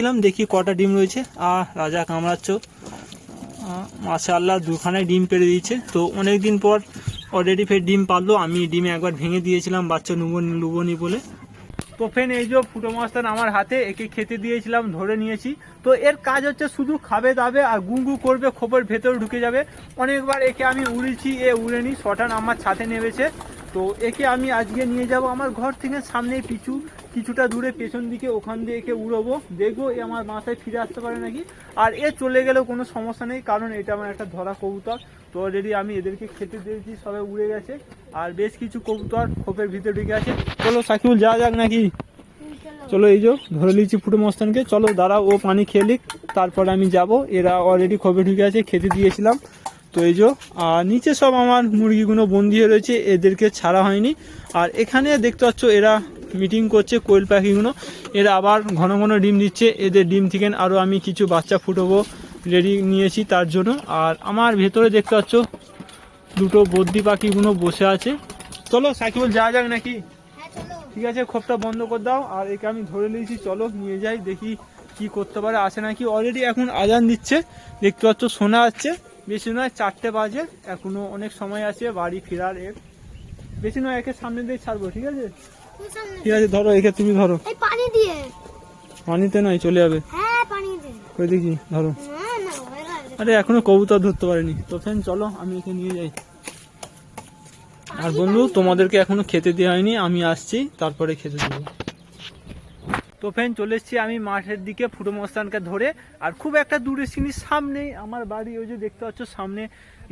দিলাম দেখি কটা ডিম রয়েছে। আর রাজা কামড়াচ্ছ। মাসা আল্লাহ দুখানায় ডিম পেড়ে দিয়েছে। তো অনেক দিন পর অলরেডি ফের ডিম পারল আমি ডিমে একবার ভেঙে দিয়েছিলাম, বাচ্চা নুবো লুবনি বলে। তো ফেন এই যে ফুটো মাস্তান আমার হাতে, একে খেতে দিয়েছিলাম, ধরে নিয়েছি। তো এর কাজ হচ্ছে শুধু খাবে দাবে আর গুঙ্গু করবে, খোপের ভেতরে ঢুকে যাবে। অনেকবার একে আমি উড়েছি, এ উড়েনি শটান আমার ছাতে নেমেছে। তো একে আমি আজকে নিয়ে যাব আমার ঘর থেকে সামনে পিছু। কিছুটা দূরে পেছন দিকে ওখান দিয়ে একে উড়বো। দেখব এ আমার মাথায় ফিরে আসতে পারে নাকি। আর এ চলে গেলেও কোনো সমস্যা নেই, কারণ এটা আমার একটা ধরা কবুতর। তো অলরেডি আমি এদেরকে খেতে দিয়েছি, সবাই উড়ে গেছে। আর বেশ কিছু কবুতর খোপের ভিতরে ঢুকে আছে। চলো সাকিবুল যাওয়া যাক নাকি। চলো এই যে, ধরে নিয়েছি ফুটো মস্তানকে। চলো দাঁড়াও, ও পানি খেয়ে লিক তারপর আমি যাব। এরা অলরেডি খোপে ঢুকে আছে, খেতে দিয়েছিলাম। তো এই যে, আর নিচে সব আমার মুরগিগুলো বন্দি হয়ে রয়েছে, এদেরকে ছাড়া হয়নি। আর এখানে দেখতে পাচ্ছ, এরা মিটিং করছে কোয়েল পাখিগুলো এরা আবার ঘন ঘন ডিম দিচ্ছে। এদের ডিম থেকে আরও আমি কিছু বাচ্চা ফুটবো রেডি নিয়েছি তার জন্য। আর আমার ভেতরে দেখতে পাচ্ছ দুটো বদ্যি পাখিগুলো বসে আছে। চলো সাইকেল যাওয়া যাক নাকি? ঠিক আছে খোপটা বন্ধ করে দাও। আর একে আমি ধরে নিয়েছি চলো নিয়ে যাই দেখি কি করতে পারে। আসে নাকি? অলরেডি এখন আজান দিচ্ছে। দেখতে পাচ্ছ শোনা যাচ্ছে। বেশি নয় চারটে বাজে। এখনও অনেক সময় আছে বাড়ি ফেরার এর। বেশি নয় একে সামনে দিয়ে ছাড়বো ঠিক আছে? ঠিক আছে ধরো একে তুমি ধরো। এই পানি দিয়ে। পানিতে নয় চলে যাবে। হ্যাঁ পানি দিয়ে। কই দেখি ধরো। আরে এখনও কবুতর ধরতে পারিনি। তো ফ্রেন চলো আমি একে নিয়ে যাই। আর বন্ধু তোমাদেরকে এখনও খেতে দেওয়া হয়নি আমি আসছি তারপরে খেতে দেবো। তো ফ্রেন্ড চলে এসেছি আমি মাঠের দিকে ফুটো মস্তানকে ধরে। আর খুব একটা দূরে চিনি সামনেই আমার বাড়ি ওই যে দেখতে পাচ্ছ সামনে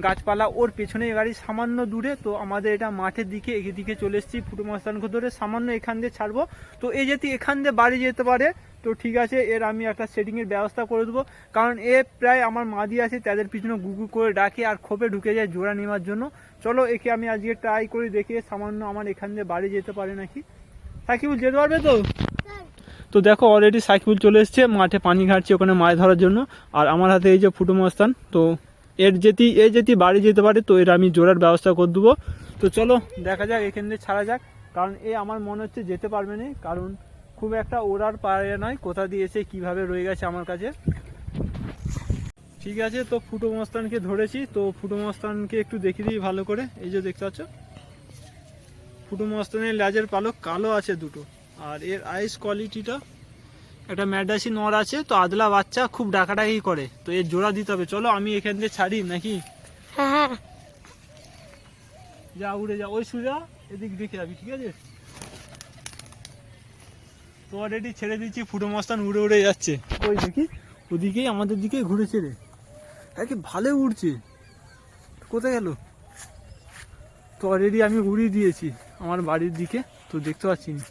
গাছপালা ওর পেছনে গাড়ি সামান্য দূরে, তো আমাদের এটা মাঠের দিকে এদিকে চলে এসেছি ফুটো ধরে। সামান্য এখান দিয়ে ছাড়বো। তো এই যদি এখান দিয়ে বাড়ি যেতে পারে। তো ঠিক আছে, এর আমি একটা সেটিংয়ের ব্যবস্থা করে দেবো। কারণ এ প্রায় আমার মাদি আছে, তাদের পিছনে গুগু করে ডাকে আর খোপে ঢুকে যায় জোড়া নেওয়ার জন্য। চলো, একে আমি আজকে ট্রাই করে, দেখে সামান্য আমার এখান দিয়ে বাড়ি যেতে পারে নাকি। সাকিবুল, যেতে পারবে তো? তো দেখো অলরেডি সাইকেল চলে এসছে, মাঠে পানি ঘাটছে ওখানে মাছ ধরার জন্য। আর আমার হাতে এই যে ফুটো মস্তান তো এর যেটি এ যেটি বাড়ি যেতে পারে, তো এটা আমি জোড়ার ব্যবস্থা করে দেবো। তো চলো, দেখা যাক, এখান দিয়ে ছাড়া যাক। কারণ এ আমার মনে হচ্ছে যেতে পারবে না, কারণ খুব একটা ওড়ার পারে নয়, কোথা দিয়েছে, কীভাবে রয়ে গেছে আমার কাছে। ঠিক আছে, তো ফুটো মস্তানকে ধরেছি, তো ফুটো মস্তানকে একটু দেখিয়ে দিই ভালো করে। এই যে দেখতে পাচ্ছ, ফুটো মস্তানের লেজের পালক কালো আছে দুটো, আর এর আইস কোয়ালিটিটা একটা ম্যাডাসি নর আছে তো আদলা বাচ্চা খুব ডাকাডাকি করে তো এর জোড়া দিতে হবে। চলো আমি এখান থেকে ছাড়ি নাকি? হ্যাঁ হ্যাঁ। যা উড়ে যা। ওই সুজা এদিক দেখে যাবি ঠিক আছে? তো অলরেডি ছেড়ে দিচ্ছি ফুটো মস্তান উড়ে উড়ে যাচ্ছে। ওই দেখি ওদিকেই আমাদের দিকে ঘুরেছে রে। একে ভালো উড়ছে। কোথায় গেল? তো অলরেডি আমি উড়িয়ে দিয়েছি আমার বাড়ির দিকে তো দেখতে পাচ্ছি না।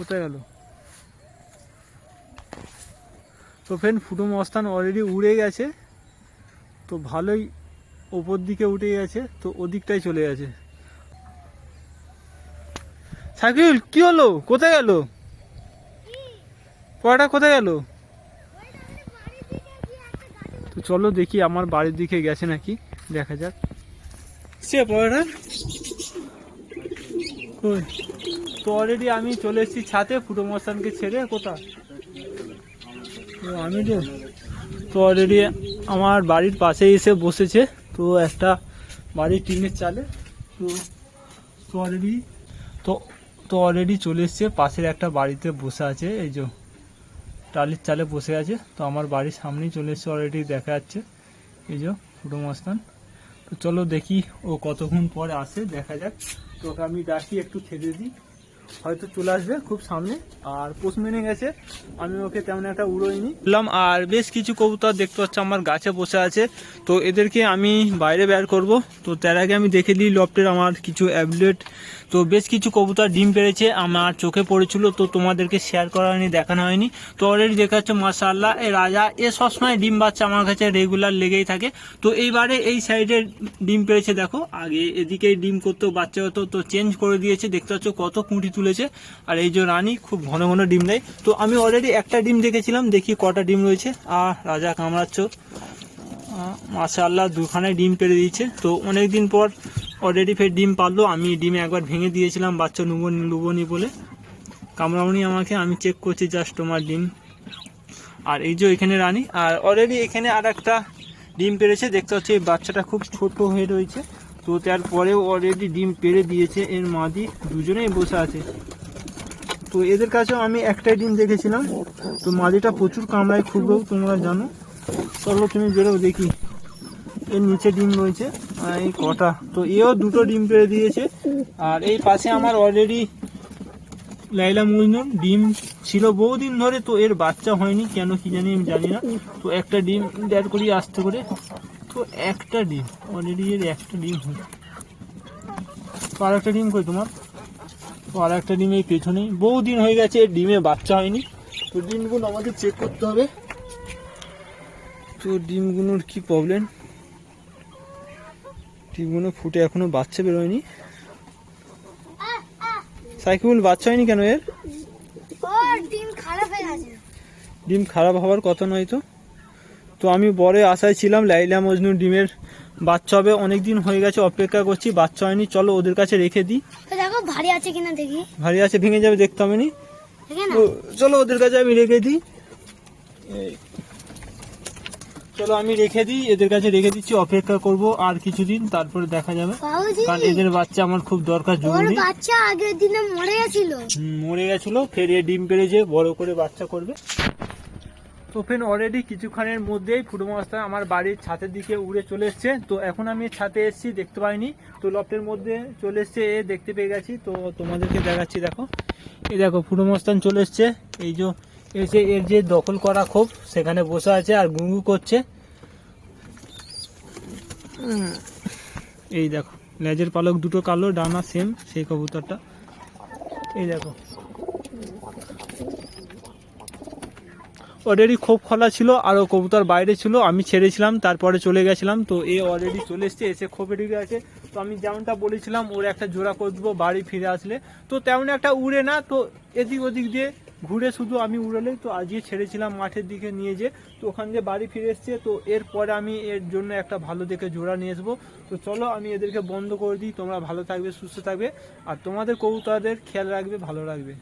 কোথায় গেল? তো ফ্রেন্ড ফুটো মস্তান অলরেডি উড়ে গেছে। তো ভালোই ওপর দিকে উঠে গেছে, তো ওদিকটাই চলে গেছে। সাইকেল কি হলো? কোথায় গেল? পড়াটা কোথায় গেল? তো চলো দেখি আমার বাড়ির দিকে গেছে নাকি, দেখা যাক। সে পড়াটা? কই তো অলরেডি আমি চলে এসেছি ছাতে ফুটো মস্তানকে ছেড়ে কোথায়? ও, আমি তো তো অলরেডি আমার বাড়ির পাশে এসে বসেছে তো একটা বাড়ির টিনের চালে তো তো অলরেডি তো তো অলরেডি চলে এসছে পাশের একটা বাড়িতে বসে আছে এই যে টালির চালে বসে আছে তো আমার বাড়ির সামনেই চলে এসছে অলরেডি দেখা যাচ্ছে এই যে ফুটো মস্তান তো চলো দেখি ও কতক্ষণ পরে আসে দেখা যাক। তোকে আমি ডাকি একটু খেতে দিই। হয়তো চলে আসবে খুব সামনে। আর পোষ মেনে গেছে। আমি ওকে তেমন একটা উড়োইনি। বললাম আর বেশ কিছু কবুতর দেখতে পাচ্ছ, আমার গাছে বসে আছে। তো এদেরকে আমি বাইরে বের করব। তো তার আগে আমি দেখে নিই লফটের আমার কিছু অ্যাবলেট। তো বেশ কিছু কবুতর ডিম পেড়েছে আমার চোখে পড়েছিল, তো তোমাদেরকে শেয়ার করা হয়নি, দেখানো হয়নি। তো অলরেডি দেখা যাচ্ছে এ রাজা, এ সবসময় ডিম বাচ্চা আমার কাছে রেগুলার লেগেই থাকে। তো এইবারে এই সাইডে ডিম পেড়েছে দেখো। আগে এদিকে ডিম করতো, বাচ্চা হতো, তো চেঞ্জ করে দিয়েছে। দেখতে পাচ্ছ কত কুঁটি তুলেছে। আর এই যে রানী খুব ঘন ঘন ডিম দেয় তো আমি অলরেডি একটা ডিম দেখেছিলাম, দেখি কটা ডিম রয়েছে। আর রাজা কামড়াচ্ছ। মাসা আল্লাহ দুখানায় ডিম পেড়ে দিয়েছে। তো অনেক দিন পর অলরেডি ফের ডিম পারল আমি ডিমে একবার ভেঙে দিয়েছিলাম, বাচ্চা নুবো লুবনি বলে। কামড়াউনি আমাকে, আমি চেক করছি জাস্ট তোমার ডিম। আর এই যে এখানে রানী, আর অলরেডি এখানে আর একটা ডিম পেরেছে দেখতে হচ্ছে বাচ্চাটা খুব ছোট হয়ে রয়েছে। তো তারপরেও অলরেডি ডিম পেরে দিয়েছে, এর মাদি দুজনেই বসে আছে। তো এদের কাছেও আমি একটাই ডিম দেখেছিলাম। তো মাদিটা প্রচুর কামড়ায় খুব তোমরা জানো। চলো তুমি বেরো, দেখি। এর নিচে ডিম রয়েছে এই কটা। তো এও দুটো ডিম পেরে দিয়েছে। আর এই পাশে আমার অলরেডি লাইলা মজনুর ডিম ছিল বহুদিন ধরে, তো এর বাচ্চা হয়নি, কেন কি জানি আমি জানি না। তো একটা ডিম দেড় করি আসতে করে। তো একটা ডিম অলরেডি এর একটা ডিম হয় তো আর একটা ডিম কই তোমার? তো আর একটা ডিম এই পেছনেই। বহুদিন হয়ে গেছে এর ডিমে বাচ্চা হয়নি। তো ডিমগুলো আমাদের চেক করতে হবে। তো ডিমগুলোর কি প্রবলেম ডিমগুলো ফুটে এখনও বাচ্চা বেরোয়নি। সাইকেল বাচ্চা হয়নি কেন এর? ডিম খারাপ হয়ে গেছে। ডিম খারাপ হওয়ার কথা নয় তো? তো আমি বড় আশায় ছিলাম লাইলা মজনু ডিমের বাচ্চা হবে। অনেক দিন হয়ে গেছে অপেক্ষা করছি বাচ্চা হয়নি। চলো ওদের কাছে রেখে দিই। দেখো ভারী আছে কিনা দেখি। ভারী আছে ভেঙে যাবে দেখতে হবে নি। চলো ওদের কাছে আমি রেখে দিই। চলো আমি রেখে দিই এদের কাছে রেখে দিচ্ছি অপেক্ষা করব আর কিছুদিন তারপরে দেখা যাবে। কারণ এদের বাচ্চা আমার খুব দরকার জরুরি। বাচ্চা আগের দিনে মরে গেছিল। মরে গেছিল ফের এ ডিম পেড়েছে বড় করে বাচ্চা করবে। তো ফ্রেন্ড অলরেডি কিছুক্ষণের মধ্যেই ফুটো মাছটা আমার বাড়ির ছাদের দিকে উড়ে চলে এসছে। তো এখন আমি ছাদে এসেছি, দেখতে পাইনি। তো লফটের মধ্যে চলে এসছে, এ দেখতে পেয়ে গেছি। তো তোমাদেরকে দেখাচ্ছি, দেখো। এই দেখো, ফুটো মস্তান চলে এসছে। এই যে এসে এর যে দখল করা ক্ষোভ সেখানে বসে আছে আর গুঙ্গু করছে। এই দেখো, লেজের পালক দুটো কালো, ডানা সেম সেই কবুতরটা। এই দেখো। অলরেডি খুব খোলা ছিল আরও কবুতর বাইরে ছিল, আমি ছেড়েছিলাম, তারপরে চলে গেছিলাম, তো এ অলরেডি চলে এসছে, এসে খোপে ঢুকে আছে। তো আমি যেমনটা বলেছিলাম, ওর একটা জোড়া করে দেবো বাড়ি ফিরে আসলে। তো তেমন একটা উড়ে না, তো এদিক ওদিক দিয়ে ঘুরে শুধু আমি উড়ালেই, তো আজকে ছেড়েছিলাম মাঠের দিকে নিয়ে যে তো ওখান দিয়ে বাড়ি ফিরে এসছে, তো এরপরে আমি এর জন্য একটা ভালো দেখে জোড়া নিয়ে আসব। তো চলো, আমি এদেরকে বন্ধ করে দিই, তোমরা ভালো থাকবে, সুস্থ থাকবে, আর তোমাদের কবুতরদের খেয়াল রাখবে, ভালো রাখবে।